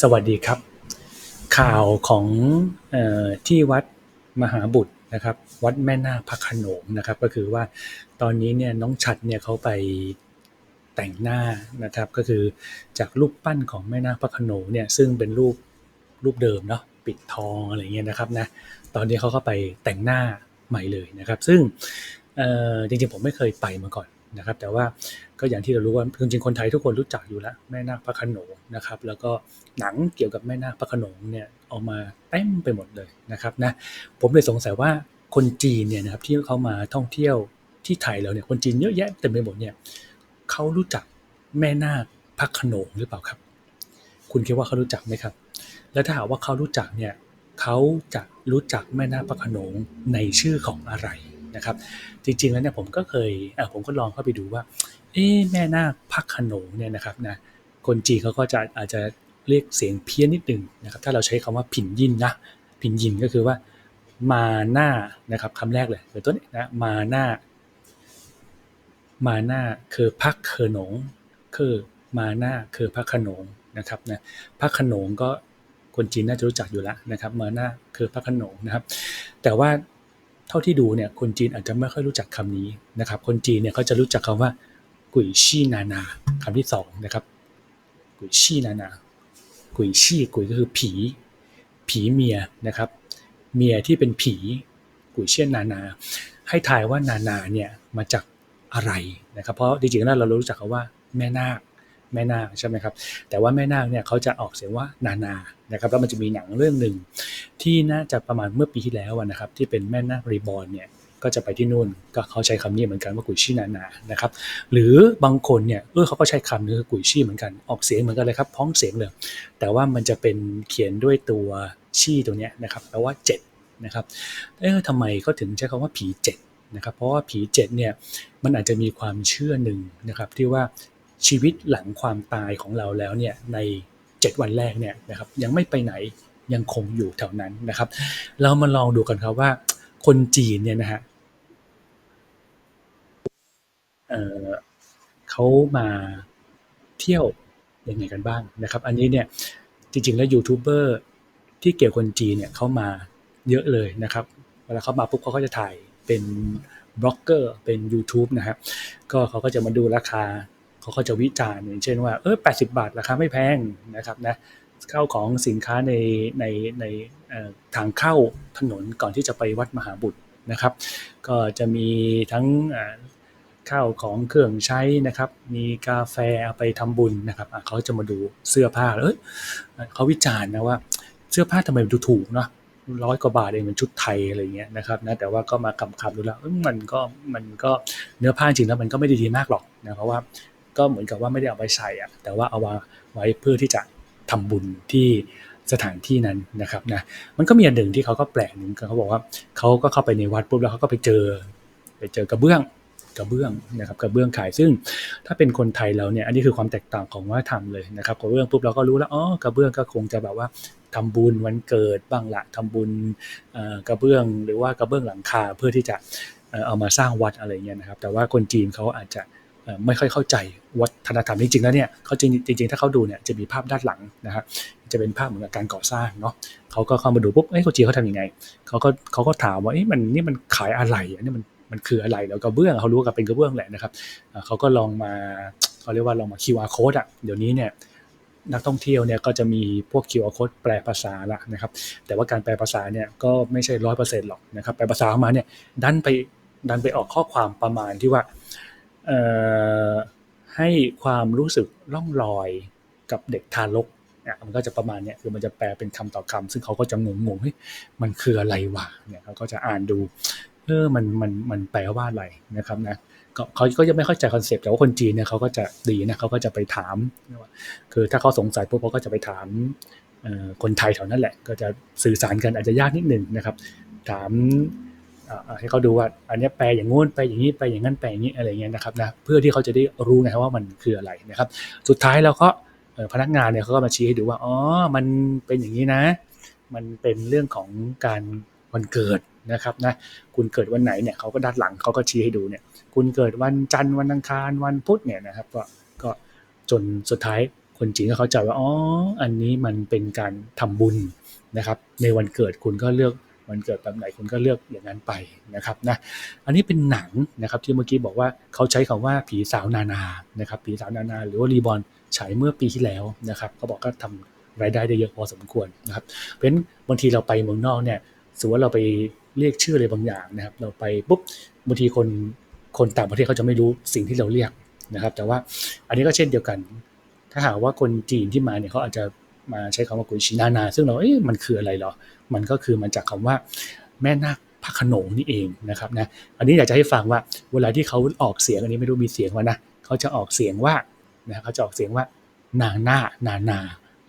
สวัสดีครับ ข่าวของออที่วัดมหาบุตรนะครับ วัดแม่นาคพระขนงนะครับ ก็คือว่าตอนนี้เนี่ยน้องฉัดเนี่ยเขาไปแต่งหน้านะครับ ก็คือจากรูปปั้นของแม่นาคพระขนงเนี่ยซึ่งเป็นรูปรูปเดิมเนาะปิดทองอะไรเงี้ยนะครับนะตอนนี้เขาก็ไปแต่งหน้าใหม่เลยนะครับ ซึ่งจริงๆผมไม่เคยไปมาก่อน นะครับ แต่ว่าก็อย่างที่เรารู้ว่าจริงๆคนไทยทุกคนรู้จักอยู่แล้วแม่นาคพระขนงนะครับ แล้วก็หนังเกี่ยวกับแม่นาคพระขนงเนี่ยออกมาเต็มไปหมดเลยนะครับนะผมเลยสงสัยว่าคนจีนเนี่ยนะครับที่เขามาท่องเที่ยวที่ไทยแล้วเนี่ยคนจีนเยอะแยะเต็มไปหมดเนี่ยเขารู้จักแม่นาคพระขนงหรือเปล่าครับ คุณคิดว่าเขารู้จักไหมครับ แล้วถ้าหากว่าเขารู้จักเนี่ยเขาจะรู้จักแม่นาคพระขนงในชื่อของอะไร นะครับ จริง ๆ แล้วเนี่ยผมก็เคยเผมก็ลองเข้าไปดูว่า เอ๊แม่นาคพระโขนงเนี่ยนะครับนะคนจีนเขาก็จะอาจจะเรียกเสียงเพี้ยนนิดหนึ่งนะครับถ้าเราใช้คำว่าผินยินนะผินยินก็คือว่ามาหน้านะครับคำแรกเลยเป็นต้นนี้นะมาหน้า มาหน้าคือพักเขนงคือมาหน้าคือพระโขนงนะครับนะพระโขนงก็คนจีนน่าจะรู้จักอยู่แล้วนะครับ มาหน้าคือพระโขนงนะครับ แต่ว่า เท่าที่ดูเนี่ยคนจีนอาจจะไม่ค่อยรู้จักคำนี้นะครับ คนจีนเนี่ยเขาจะรู้จักคำว่ากุยชี่นานาคำที่สองนะครับกุยชี่นานากุยชี่กุยก็คือผี ผีเมียนะครับ เมียที่เป็นผีกุยเชี่ยนานา ให้ทายว่านานาเนี่ยมาจากอะไรนะครับ เพราะจริงๆแล้วเรารู้จักคำว่าแม่นาค แม่นาคใช่ไหมครับ แต่ว่าแม่นาคเนี่ยเขาจะออกเสียงว่านานานะครับแล้วมันจะมีหนังเรื่องหนึ่งที่น่าจะประมาณเมื่อปีที่แล้วนะครับที่เป็นแม่นาครีบอร์นเนี่ยก็จะไปที่นู่นก็เขาใช้คำนี้เหมือนกันว่ากุยชี่นานานะครับหรือบางคนเนี่ยเออเขาก็ใช้คำนี้คือกุยชี่เหมือนกันออกเสียงเหมือนกันเลยครับพ้องเสียงเลยแต่ว่ามันจะเป็นเขียนด้วยตัวชี่ตัวเนี้ยนะครับแปลว่าเจ็ดนะครับเออทำไมเขาถึงใช้คำว่าผีเจ็ดนะครับเพราะว่าผีเจ็ดเนี่ยมันอาจจะมีความเชื่อหนึ่งนะครับที่ว่า ชีวิตหลังความตายของเราแล้วเนี่ยใน 7 วันแรกเนี่ยนะครับยังไม่ไปไหนยังคงอยู่แถวนั้นนะครับ เรามาลองดูกันครับว่า คนจีนเนี่ยนะฮะเเขามาเที่ยวยังไงกันบ้างนะครับ อันนี้เนี่ยจริงๆแล้วยูทูบเบอร์ที่เกี่ยวคนจีนเนี่ยเขามาเยอะเลยนะครับเวลาเขามาปุ๊บเขาก็จะถ่ายเป็นบล็อกเกอร์เป็น YouTube นะครับก็เขาก็จะมาดูราคา เขาก็จะวิจารณ์อย่างเช่นว่าเออแปบาทราคาไม่แพงนะครับนะเข้าของสินค้าในในในทางเข้าถนนก่อนที่จะไปวัดมหาบุตรนะครับ ก็จะมีทั้งเข้าวของเครื่องใช้นะครับ มีกาแฟเอาไปทำบุญนะครับเขาจะมาดูเสื้อผ้าเอ้ยเขาวิจารณ์นะว่าเสื้อผ้าทำไมดูถูกเนาะร้อยกว่าบาทเองเป็นชุดไทยอะไรเงี้ยนะครับนะแต่ว่าก็มาคำคำดูแล้วมันก็มันก็เนื้อผ้าจริงแล้วมันก็ไม่ได้ดีมากหรอกนะเพราะว่า ก็เหมือนกับว่าไม่ได้เอาไปใส่อะแต่ว่าเอาไว้เพื่อที่จะทำบุญที่สถานที่นั้นนะครับนะมันก็มีอันหนึ่งที่เขาก็แปลกหนึ่งเขาบอกว่าเขาก็เข้าไปในวัดปุ๊บแล้วเขาก็ไปเจอ ไปเจอกระเบื้องกระเบื้องนะครับกระเบื้องขายซึ่งถ้าเป็นคนไทยเราเนี่ยอันนี้คือความแตกต่างของวัฒนธรรมเลยนะครับกระเบื้องปุ๊บเราก็รู้แล้วอ๋อกระเบื้องก็คงจะแบบว่าทำบุญวันเกิดบ้างละทำบุญกระเบื้องหรือว่ากระเบื้องหลังคาเพื่อที่จะเอามาสร้างวัดอะไรเงี้ยนะครับแต่ว่าคนจีนเขาอาจจะ ไม่ค่อยเข้าใจวัฒนธรรมจริงๆแล้วเนี่ยเขาจริงจริง ๆ ถ้าเขาดูเนี่ยจะมีภาพด้านหลังนะครับจะเป็นภาพเหมือนกับการก่อสร้างเนาะเขาก็เข้ามาดูปุ๊บเอ้ยคนจีนเขาทำยังไงเขาก็เขาก็ถามว่าเอ้ยมันนี่มันขายอะไรอันนี้มันมันคืออะไรแล้วกระเบื้องเขารู้กับเป็นกระเบื้องแหละนะครับเขาก็ลองมาเขาเรียกว่าลองมา QR code อะเดี๋ยวนี้เนี่ยนักท่องเที่ยวเนี่ยก็จะมีพวก QR code แปลภาษาละนะครับ แต่ว่าการแปลภาษาเนี่ยก็ไม่ใช่ร้อยเปอร์เซ็นต์หรอกนะครับแปลภาษาออกมาเนี่ยดันไปดันไปออกข้อความประมาณที่ว่า ให้ความรู้สึกล่องลอยกับเด็กทารกเนี่ยมันก็จะประมาณเนี้ยคือมันจะแปลเป็นคำต่อคำซึ่งเขาก็จะงงๆเฮ้ยมันคืออะไรวะเนี่ยเขาก็จะอ่านดูเออมันมันมันแปลว่าอะไรนะครับนะเขาก็จะไม่เข้าใจคอนเซปต์แต่ว่าคนจีนเนี่ยเขาก็จะดีนะเขาก็จะไปถาม คือถ้าเขาสงสัยพวกเขาก็จะไปถามคนไทยแถวนั้นแหละ ก็จะสื่อสารกันอาจจะยากนิดหนึ่งนะครับ ถาม ให้เขาดูว่า อันนี้แปลอย่างงู้นแปลอย่างนี้แปลอย่างนั้นแปลอย่างนี้อะไรเงี้ยนะครับนะเพื่อที่เขาจะได้รู้ไงว่ามันคืออะไรนะครับ สุดท้ายเราก็พนักงานเนี่ยเขาก็มาชี้ให้ดูว่าอ๋อมันเป็นอย่างนี้นะ มันเป็นเรื่องของการวันเกิดนะครับนะคุณเกิดวันไหนเนี่ยเขาก็ด้านหลังเขาก็ชี้ให้ดูเนี่ย คุณเกิดวันจันทร์วันอังคารวันพุธเนี่ยนะครับ ก็ก็จนสุดท้ายคนจีนก็เข้าใจว่าอ๋ออันนี้มันเป็นการทำบุญนะครับ ในวันเกิดคุณก็เลือก วันเกิดแบบไหนคุณก็เลือกอย่างนั้นไปนะครับนะอันนี้เป็นหนังนะครับที่เมื่อกี้บอกว่าเขาใช้คำว่าผีสาวนานานะครับผีสาวนานา หรือว่ารีบอลฉายเมื่อปีที่แล้วนะครับเขาบอกก็ทำรายได้ได้เยอะพอสมควรนะครับเพราะฉะนั้นบางทีเราไปเมืองนอกเนี่ยสมมติว่าเราไปเรียกชื่ออะไรบางอย่างนะครับ เราไปปุ๊บบางทีคนคนต่างประเทศเขาจะไม่รู้สิ่งที่เราเรียกนะครับ แต่ว่าอันนี้ก็เช่นเดียวกัน ถ้าหากว่าคนจีนที่มาเนี่ยเขาอาจจะ มาใช้คำว่ากุยชินานา ซึ่งเราเอ๊ะมันคืออะไรหรอ มันก็คือมาจากคำว่าแม่นาคพระโขนงนี่เองนะครับนะ อันนี้อยากจะให้ฟังว่าเวลาที่เขาออกเสียงอันนี้ไม่รู้มีเสียงว่านะเขาจะออกเสียงว่านะเขาจะออกเสียงว่านางหน้านานา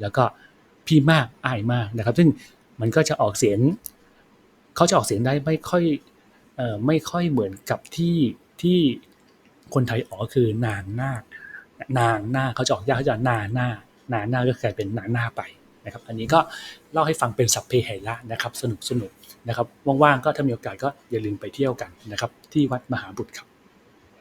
แล้วก็พี่มากอายมากนะครับ ซึ่งมันก็จะออกเสียงเขาจะออกเสียงได้ไม่ค่อยเอ่อไม่ค่อยเหมือนกับที่ที่คนไทยออกคือนางนาคนางหน้าเขาจะออกยากเขาจะนาหน้า นาหน้าก็กลายเป็นนาหน้าไปนะครับอันนี้ก็เล่าให้ฟังเป็นสัพเพเหระนะครับสนุกสนุกนะครับว่างๆก็ถ้ามีโอกาสก็อย่าลืมไปเที่ยวกันนะครับที่วัดมหาบุตรครับ